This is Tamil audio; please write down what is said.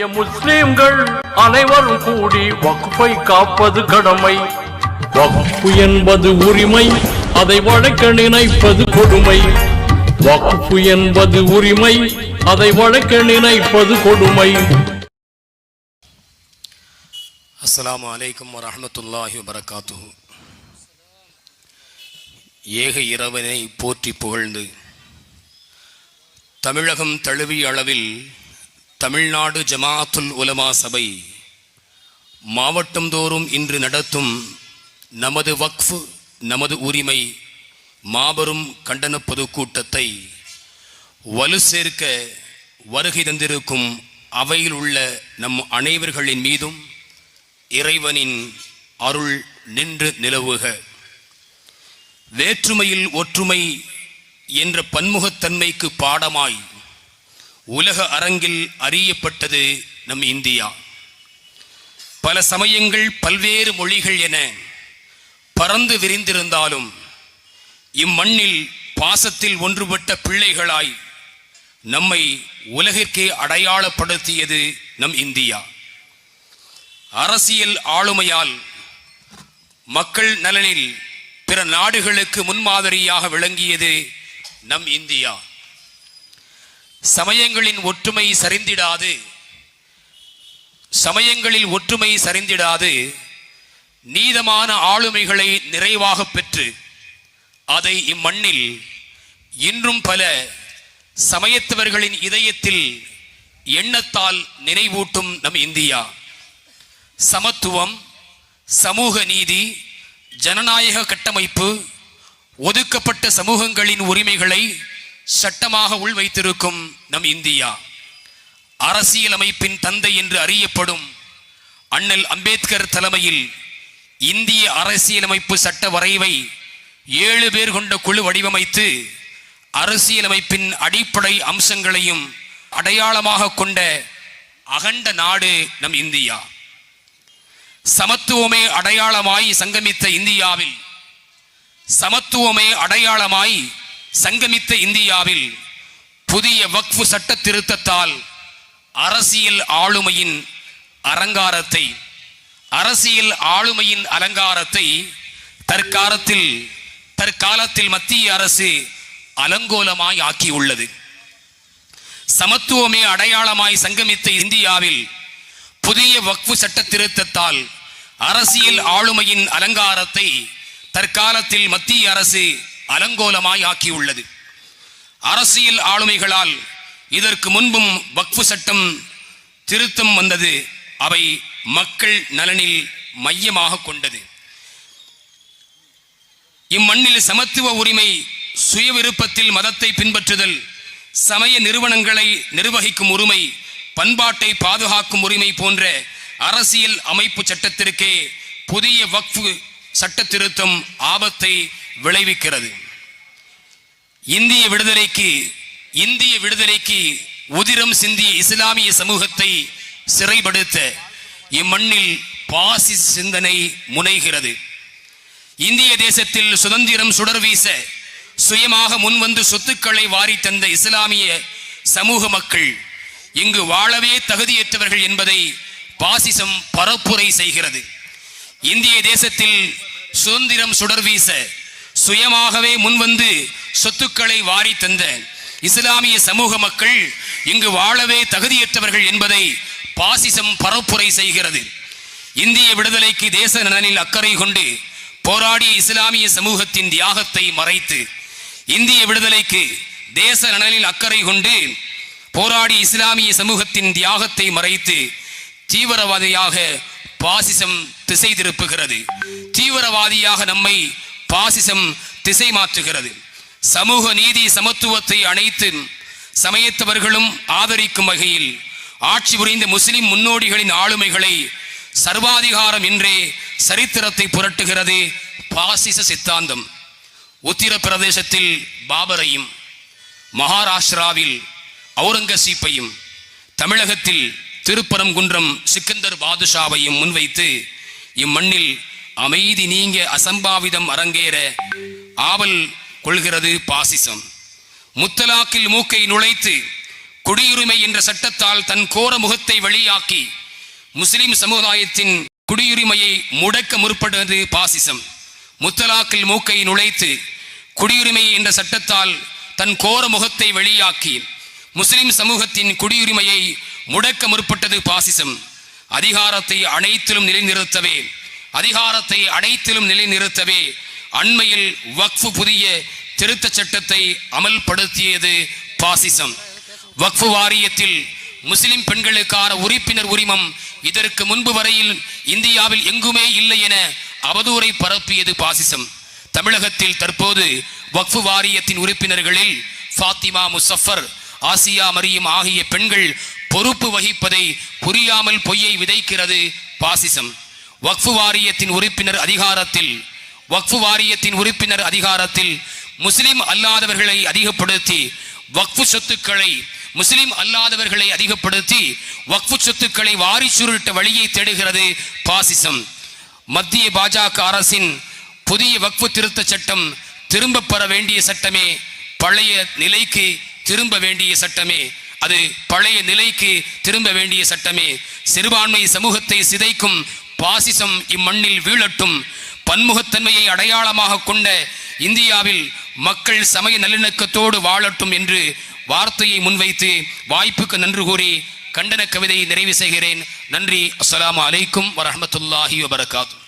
இந்திய முஸ்லிம்கள் அனைவரும் கூடி வக்ஃபை காப்பது கடமை. வக்ஃபு என்பது உரிமை அதை வழக்க நினைப்பது கொடுமை. வக்ஃபு என்பது உரிமை அதை வழக்க நினைப்பது கொடுமை. அஸ்ஸலாமு அலைக்கும் வரஹ்மத்துல்லாஹி வபரகாத்துஹு. ஏக இறைவனை போற்றி புகழ்ந்து தமிழகம் தழுவிய அளவில் தமிழ்நாடு ஜமாத்துல் உலமா சபை மாவட்டந்தோறும் இன்று நடத்தும் நமது வக்ஃபு நமது உரிமை மாபெரும் கண்டன பொதுக்கூட்டத்தை வலு சேர்க்க வருகை தந்திருக்கும் அவையில் உள்ள நம் அனைவர்களின் மீதும் இறைவனின் அருள் நின்று நிலவுக. வேற்றுமையில் ஒற்றுமை என்ற பன்முகத்தன்மைக்கு பாடமாய் உலக அரங்கில் அறியப்பட்டது நம் இந்தியா. பல சமயங்கள் பல்வேறு மொழிகள் என பறந்து விரிந்திருந்தாலும் இம்மண்ணில் பாசத்தில் ஒன்றுபட்ட பிள்ளைகளாய் நம்மை உலகிற்கே அடையாளப்படுத்தியது நம் இந்தியா. அரசியல் ஆளுமையால் மக்கள் நலனில் பிற நாடுகளுக்கு முன்மாதிரியாக விளங்கியது நம் இந்தியா. சமயங்களின் ஒற்றுமை சரிந்திடாது. சமயங்களில் ஒற்றுமை சரிந்திடாது. நீதமான ஆளுமைகளை நிறைவாக பெற்று அதை இம்மண்ணில் இன்றும் பல சமயத்தவர்களின் இதயத்தில் எண்ணத்தால் நினைவூட்டும் நம் இந்தியா. சமத்துவம் சமூக நீதி ஜனநாயக கட்டமைப்பு ஒதுக்கப்பட்ட சமூகங்களின் உரிமைகளை சட்டமாக உள்வைத்திருக்கும் நம் இந்தியா. அரசியலமைப்பின் தந்தை என்று அறியப்படும் அண்ணல் அம்பேத்கர் தலைமையில் இந்திய அரசியலமைப்பு சட்ட வரைவை ஏழு பேர் கொண்ட குழு வடிவமைத்து அரசியலமைப்பின் அடிப்படை அம்சங்களையும் அடையாளமாக கொண்ட அகண்ட நாடு நம் இந்தியா. சமத்துவமே அடையாளமாய் சங்கமித்த இந்தியாவில் சமத்துவமே அடையாளமாய் சங்கமித்த இந்தியாவில் புதிய வக்ஃபு சட்ட திருத்தத்தால் அரசியல் ஆளுமையின் அலங்காரத்தை அரசியல் ஆளுமையின் அலங்காரத்தை தற்காலத்தில் தற்காலத்தில் மத்திய அரசு அலங்கோலமாய் ஆக்கியுள்ளது. சமத்துவமே அடையாளமாய் சங்கமித்த இந்தியாவில் புதிய வக்ஃபு சட்ட திருத்தத்தால் அரசியல் ஆளுமையின் அலங்காரத்தை தற்காலத்தில் மத்திய அரசு அலங்கோலமாய் ஆக்கியுள்ளது. அரசியல் ஆளுமைகளால் இதற்கு முன்பும் வக்ஃபு சட்டம் திருத்தம் வந்தது. அவை மக்கள் நலனில் மையமாக கொண்டது. இம்மண்ணில் சமத்துவ உரிமை சுய விருப்பத்தில் மதத்தை பின்பற்றுதல் சமய நிறுவனங்களை நிர்வகிக்கும் உரிமை பண்பாட்டை பாதுகாக்கும் உரிமை போன்ற அரசியல் அமைப்பு சட்டத்திற்கே புதிய வக்ஃபு சட்ட திருத்தம் ஆபத்தை விளைவிக்கிறது. இந்திய விடுதலைக்கு இந்திய விடுதலைக்கு உதிரம் சிந்திய இஸ்லாமிய சமூகத்தை சிறைப்படுத்த இம்மண்ணில் பாசி சிந்தனை முனைகிறது. இந்திய தேசத்தில் சுதந்திரம் சுடர் வீச சுயமாக முன்வந்து சொத்துக்களை வாரி தந்த இஸ்லாமிய சமூக மக்கள் இங்கு வாழவே தகுதியற்றவர்கள் என்பதை பாசிசம் பரப்புரை செய்கிறது. இந்திய தேசத்தில் சுதந்திரம் சுடர் வீச சுயமாகவே முன்வந்து சொத்துக்களை வாரி தந்த இஸ்லாமிய சமூக மக்கள் இங்கு வாழவே தகுதியற்றவர்கள் என்பதை பாசிசம் பரப்புரை செய்கிறது. இந்திய விடுதலைக்கு தேச நலனில் அக்கறை கொண்டு போராடிய இஸ்லாமிய சமூகத்தின் தியாகத்தை மறைத்து இந்திய விடுதலைக்கு தேச நலனில் அக்கறை கொண்டு போராடி இஸ்லாமிய சமூகத்தின் தியாகத்தை மறைத்து தீவிரவாதியாக பாசிசம் திசை திருப்புகிறது. தீவிரவாதியாக நம்மை பாசிசம் திசை மாற்றுகிறது. சமூக நீதி சமத்துவத்தை அனைத்து சமயத்தவர்களும் ஆதரிக்கும் வகையில் ஆட்சி புரிந்த முஸ்லிம் முன்னோடிகளின் ஆளுமைகளை சர்வாதிகாரம் என்றே சரித்திரத்தை புரட்டுகிறது பாசிச சித்தாந்தம். உத்தரப்பிரதேசத்தில் பாபரையும் மகாராஷ்டிராவில் அவுரங்கசீப்பையும் தமிழகத்தில் திருப்பரங்குன்றம் சிக்கந்தர் பாதுஷாவையும் முன்வைத்து இம்மண்ணில் அமைதி நீங்க அசம்பாவிதம் அரங்கேற ஆவல் கொள்கிறது பாசிசம். முத்தலாக்கில் மூக்கை நுழைத்து குடியுரிமை என்ற சட்டத்தால் தன் கோர முகத்தை வெளியாக்கி முஸ்லிம் சமுதாயத்தின் குடியுரிமையை முடக்க முற்படுவது பாசிசம். முத்தலாக்கில் மூக்கை நுழைத்து குடியுரிமை என்ற சட்டத்தால் தன் கோர முகத்தை வெளியாக்கி முஸ்லிம் சமூகத்தின் குடியுரிமையை முடக்க முற்பட்டது பாசிசம். அதிகாரத்தை அனைத்திலும் நிலைநிறுத்தவே அதிகாரத்தை அனைத்திலும் நிலைநிறுத்தவே அண்மையில் வக்ஃபு புதிய திருத்த சட்டத்தை அமல்படுத்தியது பாசிசம். வக்ஃபு வாரியத்தில் முஸ்லிம் பெண்களுக்கான உறுப்பினர் உரிமம் இதற்கு முன்பு வரையில் இந்தியாவில் எங்குமே இல்லை என அவதூறை பரப்பியது பாசிசம். தமிழகத்தில் தற்போது வக்ஃபு வாரியத்தின் உறுப்பினர்களில் ஃபாத்திமா முசஃபர் ஆசியா மரியம் ஆகிய பெண்கள் பொறுப்பு வகிப்பதை புரியாமல் பொய்யை விதைக்கிறது பாசிசம். வக்ஃபு வாரியத்தின் உறுப்பினர் அதிகாரத்தில் வக்ஃபு வாரியத்தின் உறுப்பினர் அதிகாரத்தில் முஸ்லிம் அல்லாதவர்களை அதிகப்படுத்தி வக்ஃபு சொத்துக்களை முஸ்லிம் அல்லாதவர்களை அதிகப்படுத்தி வக்ஃபு சொத்துக்களை வாரி சுருட்ட வழியை தேடுகிறது பாசிசம். மத்திய பாஜக அரசின் புதிய வக்ஃபு திருத்த சட்டம் திரும்ப பெற வேண்டிய சட்டமே பழைய நிலைக்கு திரும்ப வேண்டிய சட்டமே. அது பழைய நிலைக்கு திரும்ப வேண்டிய சட்டமே. சிறுபான்மை சமூகத்தை சிதைக்கும் பாசிசம் இம்மண்ணில் வீழட்டும். பன்முகத்தன்மையை அடையாளமாக கொண்ட இந்தியாவில் மக்கள் சமய நல்லிணக்கத்தோடு வாழட்டும் என்று வார்த்தையை முன்வைத்து வாய்ப்புக்கு நன்றி கூறி கண்டன கவிதையை நிறைவு செய்கிறேன். நன்றி. அஸ்லாம் அலைக்கும் வரமத்துல்லாஹி வபரகாத்து